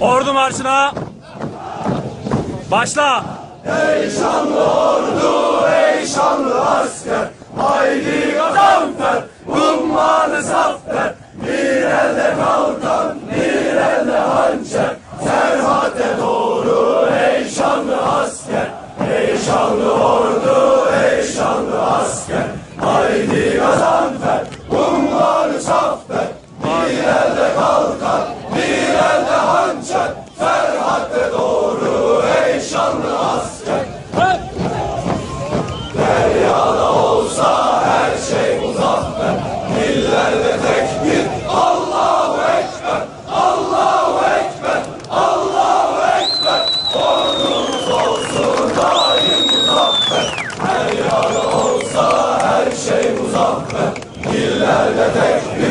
Ordu marşına başla. Ey şanlı ordu, ey şanlı asker, haydi gazanfer, ummanı zaffer, bir elle kalkan, bir elle hançer, serhate doğru, ey şanlı asker, ey şanlı ordu. Saate doğru ey şanlı asker Deryada olsa her şey muzaffer Dillerde tek bir Allahu Ekber Allahu Ekber Allahu Ekber Ordumuz olsun daim muzaffer Deryada olsa her şey muzaffer Dillerde tek bir